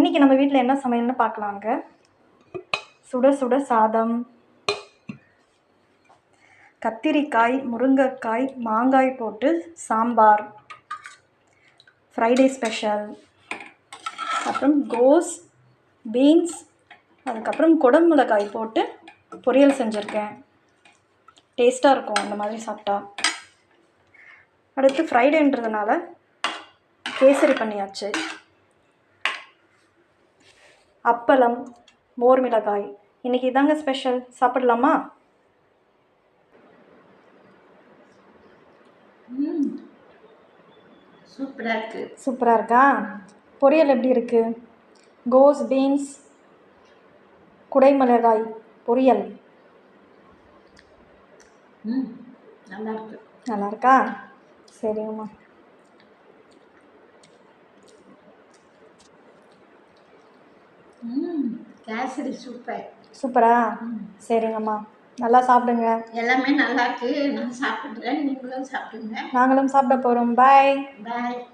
இன்றைக்கி நம்ம வீட்டில் என்ன சமையல்னு பார்க்கலாங்க சுட சுட சாதம். கத்திரிக்காய் முருங்கைக்காய் மாங்காய் போட்டு சாம்பார். Friday special. அப்புறம் கோஸ் பீன்ஸ் அதுக்கப்புறம் குடமிளகாய் போட்டு பொரியல் செஞ்சுருக்கேன். டேஸ்ட்டாக இருக்கும் அந்த மாதிரி சாப்பிட்டா. அடுத்து ஃப்ரைடேன்றதுனால கேசரி பண்ணியாச்சு. அப்பளம் மோர் மிளகாய். இன்றைக்கி இதாங்க ஸ்பெஷல் சாப்பிடலாமா? சூப்பராக இருக்குது சூப்பராக இருக்கா? பொரியல் எப்படி இருக்குது கோஸ் பீன்ஸ் குடைமிளகாய் பொரியல். நல்லா இருக்கு. நல்லா இருக்கா? சரிங்கம்மா. கேசரி சூப்பர். சூப்பரா? சரிங்கம்மா. நல்லா சாப்பிடுங்க. எல்லாமே நல்லா இருக்கு. நான் சாப்பிட்றேன். நீங்களும் சாப்பிடுங்க. நாங்களும் சாப்பிட போகிறோம் பாய் பாய்